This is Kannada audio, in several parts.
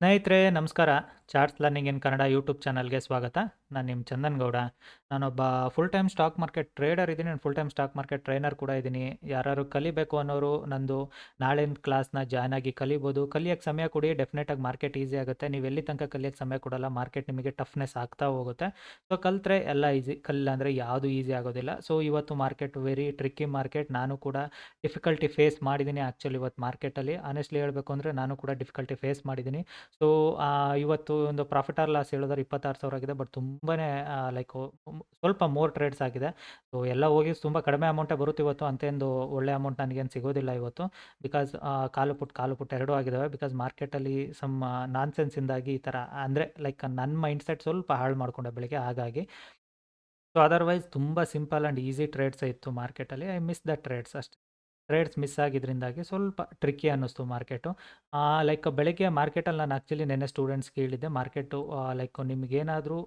ಸ್ನೇಹಿತರೆ ನಮಸ್ಕಾರ. Charts learning in Kannada YouTube ಚಾನಲ್ಗೆ ಸ್ವಾಗತ. ನಾನು ನಿಮ್ಮ ಚಂದನ್ ಗೌಡ. ನಾನೊಬ್ಬ full time stock market trader ಇದ್ದೀನಿ. ನಾನು full time stock market trainer ಕೂಡ ಇದ್ದೀನಿ. ಯಾರು ಕಲಿಬೇಕು ಅನ್ನೋರು ನಂದು ನಾಳಿನ ಕ್ಲಾಸ್ನ ಜಾಯ್ನ್ ಆಗಿ ಕಲಿಬೋದು. ಕಲಿಯೋಕ್ಕೆ ಸಮಯ ಕೊಡಿ. ಡೆಫಿನೆಟಾಗಿ ಮಾರ್ಕೆಟ್ ಈಸಿ ಆಗುತ್ತೆ. ನೀವು ಎಲ್ಲಿ ತನಕ ಕಲಿಯೋಕ್ಕೆ ಸಮಯ ಕೊಡಲ್ಲ. ಮಾರ್ಕೆಟ್ ನಿಮಗೆ ಟಫ್ನೆಸ್ ಆಗ್ತಾ ಹೋಗುತ್ತೆ. ಸೊ ಕಲಿತ್ರೆ ಎಲ್ಲ ಈಸಿ ಕಲಿಲ್ಲ ಅಂದರೆ ಯಾವುದು ಈಸಿ ಆಗೋದಿಲ್ಲ. ಸೊ ಇವತ್ತು ಮಾರ್ಕೆಟ್ ವೆರಿ ಟ್ರಿಕ್ಕಿ ಮಾರ್ಕೆಟ್ ನಾನು ಕೂಡ ಡಿಫಿಕಲ್ಟಿ ಫೇಸ್ ಮಾಡಿದ್ದೀನಿ ಆ್ಯಕ್ಚುಲಿ ಇವತ್ತು ಮಾರ್ಕೆಟಲ್ಲಿ ಆನೆಸ್ಟ್ಲಿ ಹೇಳಬೇಕು ಅಂದರೆ ನಾನು ಕೂಡ ಡಿಫಿಕಲ್ಟಿ ಫೇಸ್ ಮಾಡಿದ್ದೀನಿ. ಸೊ ಇವತ್ತು ಒಂದು ಪ್ರಾಫಿಟ್ ಆರ್ ಲಾಸ್ ಹೇಳಿದ್ರೆ ಇಪ್ಪತ್ತಾರು ಸಾವಿರ ಆಗಿದೆ. ಬಟ್ ತುಂಬಾ ಲೈಕ್ ಸ್ವಲ್ಪ ಮೋರ್ ಟ್ರೇಡ್ಸ್ ಆಗಿದೆ. ಸೊ ಎಲ್ಲ ಹೋಗಿ ತುಂಬ ಕಡಿಮೆ ಅಮೌಂಟೇ ಬರುತ್ತೆ ಇವತ್ತು ಅಂತೇಂದು ಒಳ್ಳೆ ಅಮೌಂಟ್ ನನಗೇನು ಸಿಗೋದಿಲ್ಲ ಇವತ್ತು. Because call put call put ಎರಡೂ ಆಗಿದ್ದಾವೆ ಬಿಕಾಸ್ ಮಾರ್ಕೆಟಲ್ಲಿ ಸಮ್ ನಾನ್ ಸೆನ್ಸಿಂದಾಗಿ ಈ ಥರ ಅಂದರೆ ಲೈಕ್ ನನ್ನ ಮೈಂಡ್ ಸೆಟ್ ಸ್ವಲ್ಪ ಹಾಳು ಮಾಡಿಕೊಂಡೆ ಬೆಳಿಗ್ಗೆ ಹಾಗಾಗಿ. ಸೊ ಅದರ್ವೈಸ್ ತುಂಬ ಸಿಂಪಲ್ ಆ್ಯಂಡ್ ಈಸಿ ಟ್ರೇಡ್ಸ್ ಇತ್ತು ಮಾರ್ಕೆಟಲ್ಲಿ ಐ ಮಿಸ್ ದ ಟ್ರೇಡ್ಸ್ ಅಷ್ಟೇ. ಟ್ರೇಡ್ಸ್ ಮಿಸ್ ಆಗಿದ್ದರಿಂದಾಗಿ ಸ್ವಲ್ಪ ಟ್ರಿಕ್ಕಿ ಅನ್ನಿಸ್ತು ಮಾರ್ಕೆಟು ಲೈಕ್ ಬೆಳಗ್ಗೆ ಮಾರ್ಕೆಟಲ್ಲಿ ನಾನು ಆ್ಯಕ್ಚುಲಿ ನೆನ್ನೆ ಸ್ಟೂಡೆಂಟ್ಸ್ ಕೇಳಿದ್ದೆ ಮಾರ್ಕೆಟು ಲೈಕ್ ನಿಮಗೇನಾದರೂ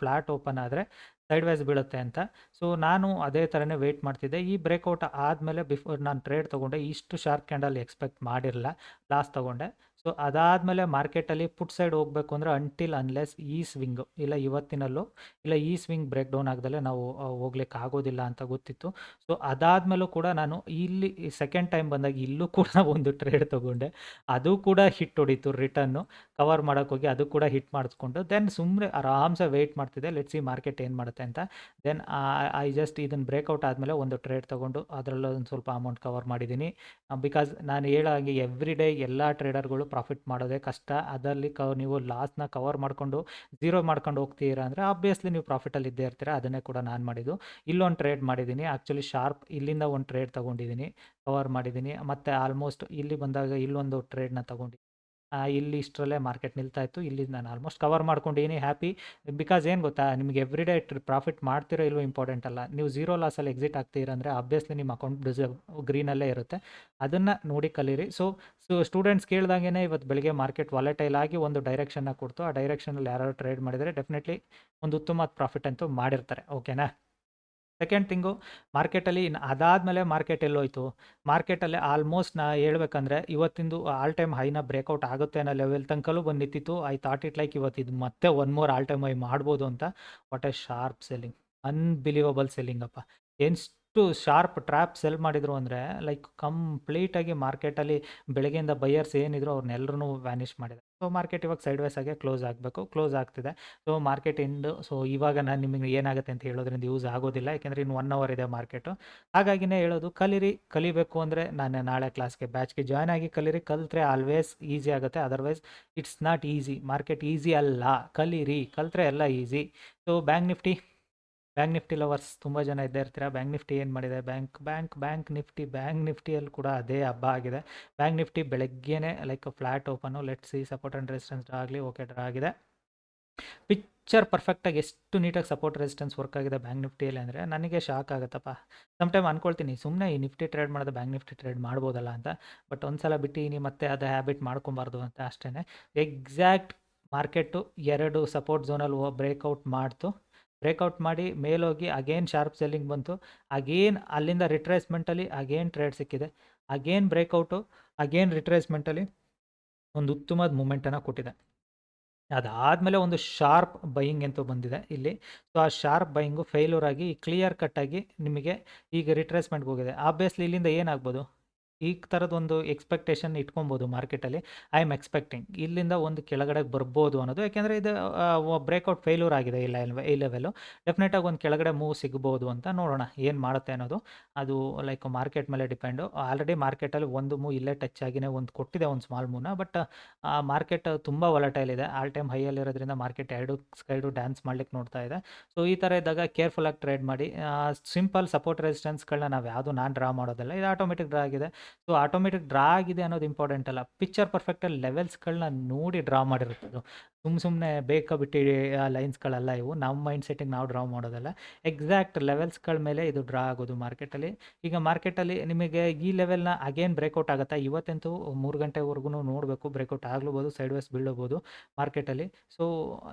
ಫ್ಲಾಟ್ ಓಪನ್ ಆದರೆ ಸೈಡ್ ವೈಸ್ ಬೀಳುತ್ತೆ ಅಂತ. ಸೊ ನಾನು ಅದೇ ಥರನೇ ವೆಯ್ಟ್ ಮಾಡ್ತಿದ್ದೆ. ಈ ಬ್ರೇಕ್ಔಟ್ ಆದಮೇಲೆ ಬಿಫೋರ್ ನಾನು ಟ್ರೇಡ್ ತೊಗೊಂಡೆ, ಇಷ್ಟು ಶಾರ್ಪ್ ಕ್ಯಾಂಡಲ್ ಎಕ್ಸ್ಪೆಕ್ಟ್ ಮಾಡಿರಲಿಲ್ಲ ಲಾಸ್ ತೊಗೊಂಡೆ. ಸೊ ಅದಾದಮೇಲೆ ಮಾರ್ಕೆಟಲ್ಲಿ ಪುಟ್ ಸೈಡ್ ಹೋಗಬೇಕು ಅಂದರೆ ಅಂಟಿಲ್ ಅನ್ಲೆಸ್ ಈ ಸ್ವಿಂಗು ಇಲ್ಲ ಇವತ್ತಿನಲ್ಲೂ, ಇಲ್ಲ ಈ ಸ್ವಿಂಗ್ ಬ್ರೇಕ್ ಡೌನ್ ಆಗದಲ್ಲೇ ನಾವು ಹೋಗ್ಲಿಕ್ಕೆ ಆಗೋದಿಲ್ಲ ಅಂತ ಗೊತ್ತಿತ್ತು. ಸೊ ಅದಾದಮೇಲೂ ಕೂಡ ನಾನು ಇಲ್ಲಿ ಸೆಕೆಂಡ್ ಟೈಮ್ ಬಂದಾಗ ಇಲ್ಲೂ ಕೂಡ ಒಂದು ಟ್ರೇಡ್ ತೊಗೊಂಡೆ. ಅದು ಕೂಡ ಹಿಟ್ ಹೊಡಿತು ರಿಟರ್ನು ಕವರ್ ಮಾಡೋಕ್ಕೋಗಿ ಅದು ಕೂಡ ಹಿಟ್ ಮಾಡಿಸ್ಕೊಂಡು ದೆನ್ ಸುಮ್ಮನೆ ಆರಾಮ್ಸೆ ವೆಯ್ಟ್ ಮಾಡ್ತಿದ್ದೆ. ಲೆಟ್ಸ್ ಮಾರ್ಕೆಟ್ ಏನು ಮಾಡುತ್ತೆ ಅಂತ. ದೆನ್ ಐ ಜಸ್ಟ್ ಇದನ್ನು ಬ್ರೇಕ್ಔಟ್ ಆದಮೇಲೆ ಒಂದು ಟ್ರೇಡ್ ತೊಗೊಂಡು ಅದರಲ್ಲೂ ಒಂದು ಸ್ವಲ್ಪ ಅಮೌಂಟ್ ಕವರ್ ಮಾಡಿದ್ದೀನಿ. ಬಿಕಾಸ್ ನಾನು ಹೇಳೋ ಹಾಗೆ ಎವ್ರಿ ಡೇ ಎಲ್ಲ ಟ್ರೇಡರ್ಗಳು ಪ್ರಾಫಿಟ್ ಮಾಡೋದೇ ಕಷ್ಟ. ಅದರಲ್ಲಿ ಕ, ನೀವು ಲಾಸ್ನ ಕವರ್ ಮಾಡಿಕೊಂಡು ಝೀರೋ ಮಾಡ್ಕೊಂಡು ಹೋಗ್ತೀರಾ ಅಂದರೆ ಆಬ್ವಿಯಸ್ಲಿ ನೀವು ಪ್ರಾಫಿಟಲ್ಲಿ ಇದ್ದೇ ಇರ್ತೀರ. ಅದನ್ನೇ ಕೂಡ ನಾನು ಮಾಡಿದ್ದು. ಇಲ್ಲೊಂದು ಟ್ರೇಡ್ ಮಾಡಿದ್ದೀನಿ ಆ್ಯಕ್ಚುಲಿ ಶಾರ್ಪ್ ಇಲ್ಲಿಂದ ಒಂದು ಟ್ರೇಡ್ ತೊಗೊಂಡಿದ್ದೀನಿ ಕವರ್ ಮಾಡಿದ್ದೀನಿ ಮತ್ತು ಆಲ್ಮೋಸ್ಟ್ ಇಲ್ಲಿ ಬಂದಾಗ ಇಲ್ಲೊಂದು ಟ್ರೇಡ್ನ ತೊಗೊಂಡಿದ್ದೀನಿ ಇಲ್ಲಿ ಇಷ್ಟರಲ್ಲೇ ಮಾರ್ಕೆಟ್ ನಿಲ್ತಾ ಇತ್ತು. ಇಲ್ಲಿ ನಾನು ಆಲ್ಮೋಸ್ಟ್ ಕವರ್ ಮಾಡ್ಕೊಂಡಿನಿ ಹ್ಯಾಪಿ ಬಿಕಾಸ್ ಏನು ಗೊತ್ತಾ, ನಿಮಗೆ ಎವ್ರಿ ಡೇ ಪ್ರಾಫಿಟ್ ಮಾಡ್ತಿರೋ ಇಲ್ವೋ ಇಂಪಾರ್ಟೆಂಟ್ ಅಲ್ಲ. ನೀವು ಝೀರೋ ಲಾಸಲ್ಲಿ ಎಕ್ಸಿಟ್ ಆಗ್ತೀರ ಅಂದರೆ ಆಬ್ವಿಯಸ್ಲಿ ನಿಮ್ಮ ಅಕೌಂಟ್ ಗ್ರೀನಲ್ಲೇ ಇರುತ್ತೆ. ಅದನ್ನು ನೋಡಿ ಕಲೀರಿ. ಸೊ ಸೊ ಸ್ಟೂಡೆಂಟ್ಸ್ ಕೇಳ್ದಂಗೆ ಇವತ್ತು ಬೆಳಗ್ಗೆ ಮಾರ್ಕೆಟ್ ವಾಲೆಟೈಲ್ ಆಗಿ ಒಂದು ಡೈರೆಕ್ಷನ್ನ ಕೊಡ್ತು. ಆ ಡೈರೆಕ್ಷನಲ್ಲಿ ಯಾರು ಟ್ರೇಡ್ ಮಾಡಿದರೆ ಡೆಫಿನೆಟ್ಲಿ ಒಂದು ಉತ್ತಮ ಪ್ರಾಫಿಟ್ ಅಂತೂ ಮಾಡಿರ್ತಾರೆ. ಓಕೆನಾ ಸೆಕೆಂಡ್ ಥಿಂಗು ಮಾರ್ಕೆಟಲ್ಲಿ ಇನ್ನು ಅದಾದಮೇಲೆ ಮಾರ್ಕೆಟ್ ಎಲ್ಲೋಯ್ತು. ಮಾರ್ಕೆಟಲ್ಲಿ ಆಲ್ಮೋಸ್ಟ್ ನಾ ಹೇಳ್ಬೇಕಂದ್ರೆ ಇವತ್ತಿಂದು ಆಲ್ ಟೈಮ್ ಹೈನ ಬ್ರೇಕ್ಔಟ್ ಆಗುತ್ತೆ ಅನ್ನೋ ಲೆವೆಲ್ ತನಕಲ್ಲೂ ಬಂದು ನಿಂತಿತ್ತು. ಐ ಥಾಟ್ ಇಟ್ ಲೈಕ್ ಇವತ್ತು ಇದು ಮತ್ತೆ one more all time high ಮಾಡ್ಬೋದು ಅಂತ. What a sharp selling unbelievable ಅಪ್ಪ. ಎಷ್ಟು ಶಾರ್ಪ್ ಟ್ರ್ಯಾಪ್ ಸೆಲ್ ಮಾಡಿದರು ಅಂದರೆ, ಲೈಕ್ ಕಂಪ್ಲೀಟಾಗಿ ಮಾರ್ಕೆಟಲ್ಲಿ ಬೆಳಗ್ಗೆಯಿಂದ ಬೈಯರ್ಸ್ ಏನಿದ್ರು ಅವ್ರನ್ನೆಲ್ಲರೂ ವ್ಯಾನಿಷ್ ಮಾಡಿದ್ದಾರೆ. ಸೊ, ಮಾರ್ಕೆಟ್ ಇವಾಗ ಸೈಡ್ ವೈಸ್ ಆಗಿ ಕ್ಲೋಸ್ ಆಗಬೇಕು, ಕ್ಲೋಸ್ ಆಗ್ತಿದೆ. ಸೊ, ಮಾರ್ಕೆಟ್ ಇಂದು ಸೊ, ಇವಾಗ ನಾನು ನಿಮಗೆ ಏನಾಗುತ್ತೆ ಅಂತ ಹೇಳೋದ್ರಿಂದ ಯೂಸ್ ಆಗೋದಿಲ್ಲ, ಯಾಕೆಂದರೆ ಇನ್ನು ಒನ್ ಅವರ್ ಇದೆ ಮಾರ್ಕೆಟು. ಹಾಗಾಗಿನೇ ಹೇಳೋದು, ಕಲೀರಿ, ಕಲಿಬೇಕು ಅಂದರೆ ನಾನು ನಾಳೆ ಕ್ಲಾಸ್ಗೆ ಬ್ಯಾಚ್ಗೆ ಜಾಯ್ನ್ ಆಗಿ ಕಲೀರಿ. ಕಲ್ತ್ರೆ ಆಲ್ವೇಸ್ ಈಸಿ ಆಗುತ್ತೆ, otherwise it's not easy, market easy ಅಲ್ಲ, ಕಲೀರಿ, ಕಲ್ತ್ರೆ ಎಲ್ಲ easy. So, bank Nifty. Bank Nifty lovers ತುಂಬ ಜನ ಇದ್ದೇ ಇರ್ತೀರಾ? ಬ್ಯಾಂಕ್ ನಿಫ್ಟಿ ಏನು ಮಾಡಿದೆ? Bank bank bank Nifty bank ನಿಫ್ಟಿಯಲ್ಲಿ ಕೂಡ ಅದೇ ಹಬ್ಬ ಆಗಿದೆ. ಬ್ಯಾಂಕ್ ನಿಫ್ಟಿ ಬೆಳಗ್ಗೆನೇ like flat open let see support and resistance draw ಆಗಲಿ ಓಕೆ ಡ್ರಾ ಆಗಿದೆ. ಪಿಕ್ಚರ್ ಪರ್ಫೆಕ್ಟಾಗಿ ಎಷ್ಟು ನೀಟಾಗಿ ಸಪೋರ್ಟ್ ರೆಸಿಸ್ಟೆನ್ಸ್ ವರ್ಕ್ ಆಗಿದೆ ಬ್ಯಾಂಕ್ ನಿಫ್ಟಿಯಲ್ಲಿ ಅಂದರೆ ನನಗೆ ಶಾಕ್ ಆಗುತ್ತಪ್ಪ. ಸಮ್ ಟೈಮ್ ಅಂದ್ಕೊಳ್ತೀನಿ ಸುಮ್ಮನೆ ಈ ನಿಫ್ಟಿ ಟ್ರೇಡ್ ಮಾಡೋದು ಬ್ಯಾಂಕ್ ನಿಫ್ಟಿ ಟ್ರೇಡ್ ಮಾಡ್ಬೋದಲ್ಲ ಅಂತ ಬಟ್ ಒಂದು ಸಲ ಬಿಟ್ಟಿನಿ ಮತ್ತೆ ಅದು ಹ್ಯಾಬಿಟ್ ಮಾಡ್ಕೊಬಾರ್ದು ಅಂತ ಅಷ್ಟೇ ಎಕ್ಸಾಕ್ಟ್ ಮಾರ್ಕೆಟು ಎರಡು ಸಪೋರ್ಟ್ ಝೋನಲ್ಲಿ ಬ್ರೇಕ್ಔಟ್ ಮಾಡ್ತು. ಬ್ರೇಕ್ಔಟ್ ಮಾಡಿ ಮೇಲೋಗಿ ಅಗೇನ್ ಶಾರ್ಪ್ ಸೆಲ್ಲಿಂಗ್ ಬಂತು. ಅಗೇನ್ ಅಲ್ಲಿಂದ ರಿಟ್ರೇಸ್ಮೆಂಟಲ್ಲಿ ಅಗೇನ್ ಟ್ರೇಡ್ ಸಿಕ್ಕಿದೆ. ಅಗೇನ್ ಬ್ರೇಕ್ಔಟು ಅಗೇನ್ ರಿಟ್ರೇಸ್ಮೆಂಟಲ್ಲಿ ಒಂದು ಉತ್ತಮವಾದ ಮೂಮೆಂಟನ್ನು ಕೊಟ್ಟಿದೆ. ಅದಾದಮೇಲೆ ಒಂದು ಶಾರ್ಪ್ ಬೈಯಿಂಗ್ ಅಂತೂ ಬಂದಿದೆ ಇಲ್ಲಿ. ಸೊ ಆ ಶಾರ್ಪ್ ಬೈಯಿಂಗು ಫೇಲ್ಯೂರ್ ಆಗಿ ಕ್ಲಿಯರ್ ಕಟ್ಟಾಗಿ ನಿಮಗೆ ಈಗ ರಿಟ್ರೇಸ್ಮೆಂಟ್ಗೆ ಹೋಗಿದೆ. ಆಬ್ವಿಯಸ್ಲಿ ಇಲ್ಲಿಂದ ಏನಾಗ್ಬೋದು ಈ ಥರದೊಂದು ಎಕ್ಸ್ಪೆಕ್ಟೇಷನ್ ಇಟ್ಕೊಬೋದು ಮಾರ್ಕೆಟಲ್ಲಿ ಐ ಆಮ್ ಎಕ್ಸ್ಪೆಕ್ಟಿಂಗ್ ಇಲ್ಲಿಂದ ಒಂದು ಕೆಳಗಡೆ ಬರ್ಬೋದು ಅನ್ನೋದು. ಯಾಕೆಂದರೆ ಇದು ಬ್ರೇಕ್ಔಟ್ ಫೇಲ್ಯೂರ್ ಆಗಿದೆ ಇಲ್ಲ ಈ ಲೆವೆಲು ಡೆಫಿನೆಟಾಗಿ ಒಂದು ಕೆಳಗಡೆ ಮೂವ್ ಸಿಗ್ಬೋದು ಅಂತ ನೋಡೋಣ ಏನು ಮಾಡುತ್ತೆ ಅನ್ನೋದು. ಅದು ಲೈಕ್ ಮಾರ್ಕೆಟ್ ಮೇಲೆ ಡಿಪೆಂಡು ಆಲ್ರೆಡಿ ಮಾರ್ಕೆಟಲ್ಲಿ ಒಂದು ಮೂವ್ ಇಲ್ಲೇ ಟಚ್ ಆಗಿನೇ ಒಂದು ಕೊಟ್ಟಿದೆ ಒಂದು ಸ್ಮಾಲ್ ಮೂನ ಬಟ್ ಮಾರ್ಕೆಟ್ ತುಂಬ ವಲಟೈಲ್ ಇದೆ. ಆಲ್ ಟೈಮ್ ಹೈಯಲ್ಲಿರೋದ್ರಿಂದ ಮಾರ್ಕೆಟ್ ಎರಡು ಸೈಡು ಡ್ಯಾನ್ಸ್ ಮಾಡ್ಲಿಕ್ಕೆ ನೋಡ್ತಾ ಇದೆ. ಸೊ ಈ ಥರ ಇದ್ದಾಗ ಕೇರ್ಫುಲ್ಲಾಗಿ ಟ್ರೇಡ್ ಮಾಡಿ. ಸಿಂಪಲ್ ಸಪೋರ್ಟ್ ರೆಸಿಸ್ಟೆನ್ಸ್ಗಳನ್ನ ನಾವು ಯಾವುದು ನಾನು ಡ್ರಾ ಮಾಡೋದಲ್ಲ. ಇದು ಆಟೋಮೆಟಿಕ್ ಡ್ರಾ ಆಗಿದೆ. ಸೊ ಆಟೋಮೆಟಿಕ್ ಡ್ರಾ ಆಗಿದೆ ಅನ್ನೋದು ಇಂಪಾರ್ಟೆಂಟ್ ಅಲ್ಲ. ಪಿಕ್ಚರ್ ಪರ್ಫೆಕ್ಟಲ್ಲಿ ಲೆವೆಲ್ಸ್ಗಳನ್ನ ನೋಡಿ ಡ್ರಾ ಮಾಡಿರುತ್ತದು. ಸುಮ್ಮ ಸುಮ್ಮನೆ ಬೇಕಾ ಬಿಟ್ಟು ಲೈನ್ಸ್ಗಳೆಲ್ಲ ಇವು. ನಮ್ಮ ಮೈಂಡ್ ಸೆಟ್ಟಿಗೆ ನಾವು ಡ್ರಾ ಮಾಡೋದಲ್ಲ. ಎಕ್ಸಾಕ್ಟ್ ಲೆವೆಲ್ಸ್ಗಳ ಮೇಲೆ ಇದು ಡ್ರಾ ಆಗೋದು ಮಾರ್ಕೆಟಲ್ಲಿ ಈಗ ಮಾರ್ಕೆಟಲ್ಲಿ ನಿಮಗೆ ಈ ಲೆವೆಲ್ನ ಅಗೇನ್ ಬ್ರೇಕೌಟ್ ಆಗುತ್ತಾ? ಇವತ್ತಂತೂ ಮೂರು ಗಂಟೆವರೆಗೂ ನೋಡಬೇಕು. ಬ್ರೇಕೌಟ್ ಆಗ್ಲೂಬೋದು ಸೈಡ್ ವೈಸ್ ಬೀಳಬೋದು ಮಾರ್ಕೆಟಲ್ಲಿ ಸೊ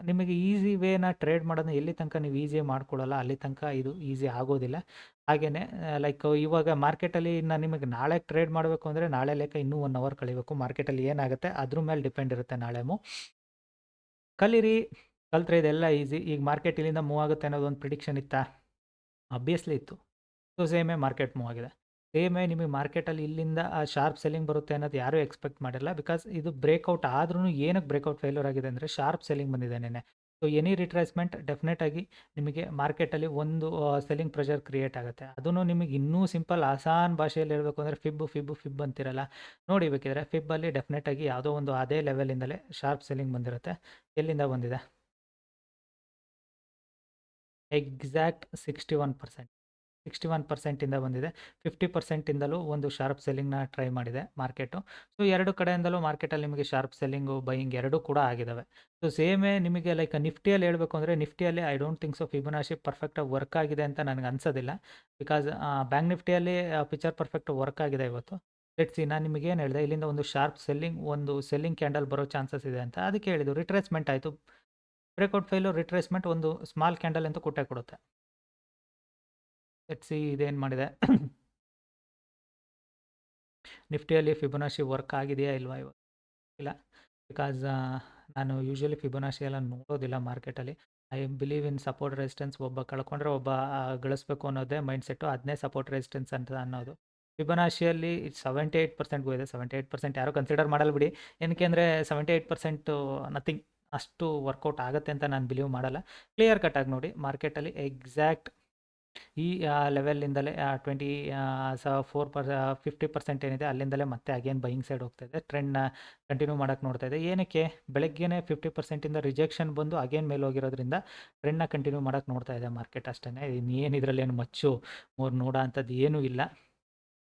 ನಿಮಗೆ ಈಸಿ ವೇನ ಟ್ರೇಡ್ ಮಾಡೋದನ್ನ ಎಲ್ಲಿ ತನಕ ನೀವು ಈಸಿ ಮಾಡ್ಕೊಳ್ಳಲ್ಲ, ಅಲ್ಲಿ ತನಕ ಇದು ಈಸಿ ಆಗೋದಿಲ್ಲ. ಹಾಗೆಯೇ ಲೈಕ್ ಇವಾಗ ಮಾರ್ಕೆಟಲ್ಲಿ ನಾನು ನಿಮಗೆ ನಾಳೆ ಟ್ರೇಡ್ ಮಾಡಬೇಕು ಅಂದರೆ ನಾಳೆ ಲೆಕ್ಕ ಇನ್ನೂ ಒನ್ ಅವರ್ ಕಳಿಬೇಕು. ಮಾರ್ಕೆಟಲ್ಲಿ ಏನಾಗುತ್ತೆ ಅದ್ರ ಮೇಲೆ ಡಿಪೆಂಡ್ ಇರುತ್ತೆ ನಾಳೆಮು ಕಲೀರಿ, ಕಲ್ತ್ರೆ ಇದೆಲ್ಲ ಈಸಿ ಈಗ ಮಾರ್ಕೆಟ್ ಇಲ್ಲಿಂದ ಮೂವ್ ಆಗುತ್ತೆ ಅನ್ನೋದು ಒಂದು ಪ್ರಿಡಿಕ್ಷನ್ ಇತ್ತಾ? ಅಬ್ವಿಯಸ್ಲಿ ಇತ್ತು. ಸೊ ಸೇಮೇ ಮಾರ್ಕೆಟ್ ಮೂವ್ ಆಗಿದೆ. ಸೇಮೇ ನಿಮಗೆ ಮಾರ್ಕೆಟಲ್ಲಿ ಇಲ್ಲಿಂದ ಶಾರ್ಪ್ ಸೆಲ್ಲಿಂಗ್ ಬರುತ್ತೆ ಅನ್ನೋದು ಯಾರೂ ಎಕ್ಸ್ಪೆಕ್ಟ್ ಮಾಡಿಲ್ಲ. ಬಿಕಾಸ್ ಇದು ಬ್ರೇಕ್ಔಟ್ ಆದ್ರೂ ಏನಕ್ಕೆ ಬ್ರೇಕ್ಔಟ್ ಫೇಲ್ಯೂರ್ ಆಗಿದೆ ಅಂದರೆ ಶಾರ್ಪ್ ಸೆಲ್ಲಿಂಗ್ ಬಂದಿದೆ ನೆನೆ ಸೊ ಎನಿ ರಿಟ್ರೇಸ್ಮೆಂಟ್ ಡೆಫಿನೆಟ್ ಆಗಿ ನಿಮಗೆ ಮಾರ್ಕೆಟಲ್ಲಿ ಒಂದು ಸೆಲ್ಲಿಂಗ್ ಪ್ರೆಷರ್ ಕ್ರಿಯೇಟ್ ಆಗುತ್ತೆ. ಅದನ್ನು ನಿಮಗೆ ಇನ್ನೂ ಸಿಂಪಲ್ ಆಸಾನ್ ಭಾಷೆಯಲ್ಲಿ ಹೇಳಬೇಕು ಅಂದರೆ ಫಿಬ್ ಫಿಬ್ ಫಿಬ್ ಅಂತಿರಲ್ಲ. ನೋಡಿ ಬೇಕಿದ್ರೆ ಫಿಬ್ಬಲ್ಲಿ ಡೆಫಿನೆಟ್ ಆಗಿ ಯಾವುದೋ ಒಂದು ಅದೇ ಲೆವೆಲಿಂದಲೇ ಶಾರ್ಪ್ ಸೆಲ್ಲಿಂಗ್ ಬಂದಿರುತ್ತೆ. ಎಲ್ಲಿಂದ ಬಂದಿದೆ? Exact sixty one percent sixty one ಪರ್ಸೆಂಟಿಂದ ಬಂದಿದೆ. ಫಿಫ್ಟಿ ಪರ್ಸೆಂಟಿಂದಲೂ ಒಂದು ಶಾರ್ಪ್ ಸೆಲ್ಲಿಂಗ್ನ ಟ್ರೈ ಮಾಡಿದೆ ಮಾರ್ಕೆಟು. ಸೊ, ಎರಡು ಕಡೆಯಿಂದಲೂ ಮಾರ್ಕೆಟಲ್ಲಿ ನಿಮಗೆ ಶಾರ್ಪ್ ಸೆಲ್ಲಿಂಗು, ಬೈಯಿಂಗ್ ಎರಡೂ ಕೂಡ ಆಗಿದ್ದಾವೆ ಸೊ, ಸೇಮೇ ನಿಮಗೆ ಲೈಕ್ ನಿಫ್ಟಿಯಲ್ಲಿ ಹೇಳಬೇಕು ಅಂದರೆ ನಿಫ್ಟಿಯಲ್ಲಿ I don't think so Fibonacci ಪರ್ಫೆಕ್ಟಾಗಿ ವರ್ಕ್ ಆಗಿದೆ ಅಂತ ನನಗೆ ಅನ್ಸೋದಿಲ್ಲ. ಬಿಕಾಸ್ ಬ್ಯಾಂಕ್ ನಿಫ್ಟಿಯಲ್ಲಿ ಪಿಕ್ಚರ್ ಪರ್ಫೆಕ್ಟ್ ವರ್ಕ್ ಆಗಿದೆ ಇವತ್ತು. ಸಿ, ನಾನು ನಿಮಗೆ ಏನು ಹೇಳಿದೆ, ಇಲ್ಲಿಂದ ಒಂದು ಶಾರ್ಪ್ ಸೆಲ್ಲಿಂಗ್, ಒಂದು ಸೆಲ್ಲಿಂಗ್ ಕ್ಯಾಂಡಲ್ ಬರೋ ಚಾನ್ಸಸ್ ಇದೆ ಅಂತ. ಅದಕ್ಕೆ ಹೇಳಿದ್ದು, ರಿಟ್ರೇಸ್ಮೆಂಟ್ ಆಯಿತು. ಬ್ರೇಕೌಟ್ ಫೈಲು ರಿಟ್ರೇಸ್ಮೆಂಟ್ ಒಂದು ಸ್ಮಾಲ್ ಕ್ಯಾಂಡಲ್ ಅಂತ ಕೊಟ್ಟೆ ಕೊಡುತ್ತೆ. ಲೆಟ್ ಸಿ ಇದೇನು ಮಾಡಿದೆ? ನಿಫ್ಟಿಯಲ್ಲಿ ಫಿಬೊನಾಶಿ ವರ್ಕ್ ಆಗಿದೆಯಾ ಇಲ್ವಾ ಇವಾಗ? ಇಲ್ಲ. ಬಿಕಾಸ್ ನಾನು ಯೂಶ್ವಲಿ ಫಿಬೊನಾಶಿ ಎಲ್ಲ ನೋಡೋದಿಲ್ಲ ಮಾರ್ಕೆಟಲ್ಲಿ I believe in support resistance ಒಬ್ಬ ಕಳ್ಕೊಂಡ್ರೆ ಒಬ್ಬ ಗಳಿಸ್ಬೇಕು ಅನ್ನೋದೇ ಮೈಂಡ್ ಸೆಟ್ಟು ಅದನ್ನೇ ಸಪೋರ್ಟ್ ರೆಸಿಸ್ಟೆನ್ಸ್ ಅಂತ ಅನ್ನೋದು. ಫಿಬೊನಾಶಿಯಲ್ಲಿ ಸೆವೆಂಟಿ ಏಯ್ಟ್ ಪರ್ಸೆಂಟ್ಗೂ ಇದೆ. ಸೆವೆಂಟಿ ಏಯ್ಟ್ ಪರ್ಸೆಂಟ್ ಯಾರೂ ಕನ್ಸಿಡರ್ ಮಾಡಲ್ಲ ಬಿಡಿ. ಏನಕ್ಕೆ ಅಂದರೆ ಸೆವೆಂಟಿ ಏಯ್ಟ್ ಪರ್ಸೆಂಟು ನಥಿಂಗ್ ಅಷ್ಟು ವರ್ಕೌಟ್ ಆಗುತ್ತೆ ಅಂತ ನಾನು ಬಿಲೀವ್ ಮಾಡಲ್ಲ. ಕ್ಲಿಯರ್ ಕಟ್ಟಾಗಿ ನೋಡಿ ಮಾರ್ಕೆಟಲ್ಲಿ ಎಕ್ಸಾಕ್ಟ್ ಈ ಲೆವೆಲಿಂದಲೇ ಟ್ವೆಂಟಿ ಸ ಫೋರ್ ಪರ್ ಫಿಫ್ಟಿ ಪರ್ಸೆಂಟ್ ಏನಿದೆ ಅಲ್ಲಿಂದಲೇ ಮತ್ತೆ ಅಗೇನ್ ಬೈಯಿಂಗ್ ಸೈಡ್ ಹೋಗ್ತಾ ಇದೆ. ಟ್ರೆಂಡ್ನ ಕಂಟಿನ್ಯೂ ಮಾಡೋಕ್ಕೆ ನೋಡ್ತಾ ಇದೆ. ಏನಕ್ಕೆ? ಬೆಳಗ್ಗೆನೇ ಫಿಫ್ಟಿ ಪರ್ಸೆಂಟಿಂದ ರಿಜೆಕ್ಷನ್ ಬಂದು ಅಗೇನ್ ಮೇಲೆ ಹೋಗಿರೋದ್ರಿಂದ ಟ್ರೆಂಡ್ನ ಕಂಟಿನ್ಯೂ ಮಾಡೋಕ್ಕೆ ನೋಡ್ತಾ ಇದೆ ಮಾರ್ಕೆಟ್ ಅಷ್ಟೇ ಇನ್ನೇನು ಇದರಲ್ಲಿ ಏನು ಮಚ್ಚು, ಮೂರು ನೋಡೋ ಅಂಥದ್ದು ಏನೂ ಇಲ್ಲ.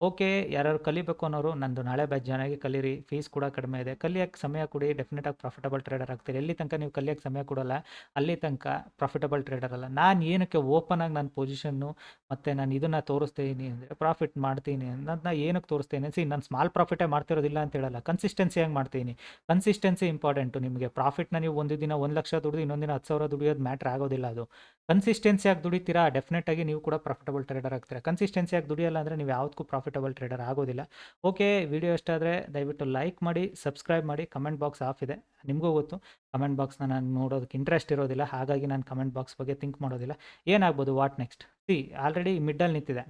ಓಕೆ ಯಾರು ಕಲಿಬೇಕು ಅನ್ನೋರು ನಂದು ನಾಳೆ ಬ್ಯಾಚ್ ಜಾಯ್ನ್ ಕಲೀರಿ ಫೀಸ್ ಕೂಡ ಕಡಿಮೆ ಇದೆ. ಕಲಿಯೋಕ್ಕೆ ಸಮಯ ಕೊಡಿ ಡೆಫಿನೆಟಾಗಿ ಪ್ರಾಫಿಟಬಲ್ ಟ್ರೇಡರ್ ಆಗ್ತೀರಿ. ಎಲ್ಲಿ ತನಕ ನೀವು ಕಲಿಯೋಕ್ಕೆ ಸಮಯ ಕೊಡಲ್ಲ, ಅಲ್ಲಿ ತನಕ ಪ್ರಾಫಿಟಬಲ್ ಟ್ರೇಡರ್ ಅಲ್ಲ. ನಾನು ಏನಕ್ಕೆ ಓಪನ್ ಆಗಿ ನನ್ನ ಪೊಸಿಷನ್ನು ಮತ್ತು ನಾನು ಇದನ್ನು ತೋರಿಸ್ತೀನಿ ಅಂದರೆ ಪ್ರಾಫಿಟ್ ಮಾಡ್ತೀನಿ ಅನ್ನೋದನ್ನ ಏನಕ್ಕೆ ತೋರಿಸ್ತೀನಿ? ಸಿ ನಾನು ಸ್ಮಾಲ್ ಪ್ರಾಫಿಟೇ ಮಾಡ್ತಿರೋದಿಲ್ಲ ಅಂತ ಹೇಳಲ್ಲ. ಕನ್ಸಿಸ್ಟೆನ್ಸಿಯಾಗಿ ಮಾಡ್ತೀನಿ. ಕನ್ಸಿಸ್ಟೆನ್ಸಿ ಇಂಪಾರ್ಟೆಂಟು ನಿಮಗೆ ಪ್ರಾಫಿಟ್ನ ನೀವು ಒಂದು ದಿನ ಒಂದು ಲಕ್ಷ ದುಡಿದು ಇನ್ನೊಂದಿನ ದಿನ ಹತ್ತು ಸಾವಿರ ದುಡಿಯೋದು ಮ್ಯಾಟ್ರ್ ಆಗೋದಿಲ್ಲ ಅದು. ಕನ್ಸಿಸ್ಟೆನ್ಸಿಯಾಗಿ ದುಡಿತೀರಾ? ಡೆಫಿನೆಟಾಗಿ ನೀವು ಕೂಡ ಪ್ರಾಫಿಟಬಲ್ ಟ್ರೇಡರ್ ಆಗ್ತೀರಾ? ಕನ್ಸಿಸ್ಟೆನ್ಸಿಯಾಗಿ ದುಡಿಯಲ್ಲ ಅಂದರೆ ನೀವು ಯಾವುದಕ್ಕೂ ಪ್ರಾಫಿಟಬಲ್ ಟ್ರೇಡರ್ ಆಗೋದಿಲ್ಲ. ಓಕೆ ವಿಡಿಯೋ ಇಷ್ಟ ಆದರೆ ದಯವಿಟ್ಟು ಲೈಕ್ ಮಾಡಿ ಸಬ್ಸ್ಕ್ರೈಬ್ ಮಾಡಿ ಕಮೆಂಟ್ ಬಾಕ್ಸ್ ಆಫ್ ಇದೆ. ನಿಮಗೂ ಗೊತ್ತು ಕಮೆಂಟ್ ಬಾಕ್ಸ್ನ ನಾನು ನೋಡೋದಕ್ಕೆ ಇಂಟ್ರೆಸ್ಟ್ ಇರೋದಿಲ್ಲ. ಹಾಗಾಗಿ ನಾನು ಕಮೆಂಟ್ ಬಾಕ್ಸ್ ಬಗ್ಗೆ ಥಿಂಕ್ ಮಾಡೋದಿಲ್ಲ. ಏನಾಗ್ಬೋದು ವಾಟ್ ನೆಕ್ಸ್ಟ್ ಸಿ ಆಲ್ರೆಡಿ ಮಿಡ್ಡಲ್ಲಿ ನಿಂತಿದೆ.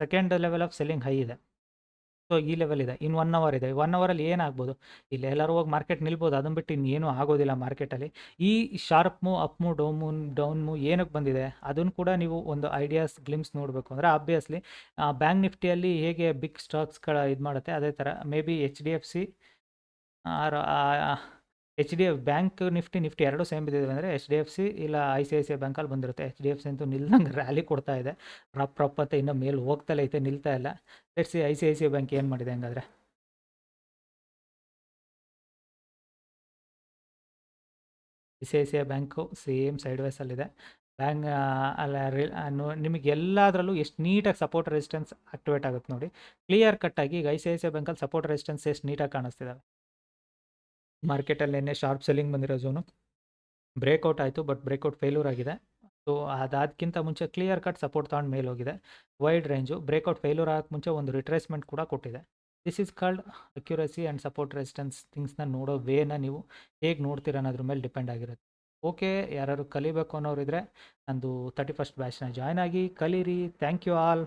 Second level of selling high ಇದೆ. ಸೊ ಈ ಲೆವೆಲ್ ಇದೆ. ಇನ್ನು ಒನ್ ಅವರ್ ಇದೆ. ಒನ್ ಅವರಲ್ಲಿ ಏನಾಗ್ಬೋದು? ಇಲ್ಲಿ ಎಲ್ಲರೂ ಹೋಗಿ ಮಾರ್ಕೆಟ್ ನಿಲ್ಬೋದು. ಅದನ್ನು ಬಿಟ್ಟು ಇನ್ನೇನು ಆಗೋದಿಲ್ಲ ಮಾರ್ಕೆಟಲ್ಲಿ ಈ ಶಾರ್ಪ್ ಮೂ ಅಪ್ ಮೂ ಡೌನ್ ಮೂ ಡೌನ್ ಮೂ ಏನಕ್ಕೆ ಬಂದಿದೆ? ಅದನ್ನು ಕೂಡ ನೀವು ಒಂದು ಐಡಿಯಾಸ್ ಗ್ಲಿಮ್ಸ್ ನೋಡಬೇಕು. ಅಂದರೆ ಆಬ್ವಿಯಸ್ಲಿ ಬ್ಯಾಂಕ್ ನಿಫ್ಟಿಯಲ್ಲಿ ಹೇಗೆ ಬಿಗ್ ಸ್ಟಾಕ್ಸ್ಗಳ ಇದು ಮಾಡುತ್ತೆ, ಅದೇ ಥರ maybe H D F C H D F Bank Nifty Nifty ಎರಡು ಸೇಮ್ ಬಿದ್ದಿದೆ ಅಂದರೆ ಎಚ್ ಡಿ ಎಫ್ ಸಿ ಇಲ್ಲ I C I C I ಬ್ಯಾಂಕಲ್ಲಿ ಬಂದಿರುತ್ತೆ. ಎಚ್ ಡಿ ಎಫ್ ಸಿ ಅಂತೂ ನಿಲ್ಲಂಗೆ ರ್ಯಾಲಿ ಕೊಡ್ತಾ ಇದೆ. ರಪ್ ರಪ್ ಅಂತ ಇನ್ನೂ ಮೇಲೆ ಹೋಗ್ತಲೇ ಐತೆ, ನಿಲ್ತಾ ಇಲ್ಲ. Let's I C I C I Bank ಏನು ಮಾಡಿದೆ ಹಂಗಾದ್ರೆ. I C I C I bank same side ವೇಸಲ್ಲಿದೆ Bank ಅಲ್ಲ ನಿಮಗೆ ಎಲ್ಲದರಲ್ಲೂ ಎಷ್ಟು ನೀಟಾಗಿ ಸಪೋರ್ಟ್ ರೆಸಿಸ್ಟೆನ್ಸ್ ಆಕ್ಟಿವೇಟ್ ಆಗುತ್ತೆ ನೋಡಿ. ಕ್ಲಿಯರ್ ಕಟ್ಟಾಗಿ ಈಗ I C I C I ಬ್ಯಾಂಕಲ್ಲಿ ಸಪೋರ್ಟ್ ರೆಸಿಸ್ಟೆನ್ಸ್ ಎಷ್ಟು ನೀಟಾಗಿ ಕಾಣಿಸ್ತಿದ್ದಾವೆ ಮಾರ್ಕೆಟಲ್ಲಿ ನಿನ್ನೆ ಶಾರ್ಪ್ ಸೆಲ್ಲಿಂಗ್ ಬಂದಿರೋ ಝೋನು. ಬ್ರೇಕೌಟ್ ಆಯಿತು, ಬಟ್ ಬ್ರೇಕೌಟ್ ಫೇಲ್ಯೂರ್ ಆಗಿದೆ. ಸೊ ಅದಾದಕ್ಕಿಂತ ಮುಂಚೆ ಕ್ಲಿಯರ್ ಕಟ್ ಸಪೋರ್ಟ್ ತಗೊಂಡು ಮೇಲೆ ಹೋಗಿದೆ. ವೈಡ್ ರೇಂಜು ಬ್ರೇಕೌಟ್ ಫೇಲ್ಯೂರ್ ಆಗಕ್ಕೆ ಮುಂಚೆ ಒಂದು ರಿಟ್ರೇಸ್ಮೆಂಟ್ ಕೂಡ ಕೊಟ್ಟಿದೆ. This is called accuracy and support resistance ಥಿಂಗ್ಸ್ನ ನೋಡೋ ವೇನ ನೀವು ಹೇಗೆ ನೋಡ್ತೀರ ಅನ್ನೋದ್ರ ಮೇಲೆ ಡಿಪೆಂಡ್ ಆಗಿರುತ್ತೆ. ಓಕೆ ಯಾರು ಕಲಿಬೇಕು ಅನ್ನೋರಿದ್ರೆ ನಂದು ತರ್ಟಿ ಫಸ್ಟ್ ಬ್ಯಾಚ್ನ ಜಾಯ್ನ್ ಆಗಿ ಕಲೀರಿ. Thank you all.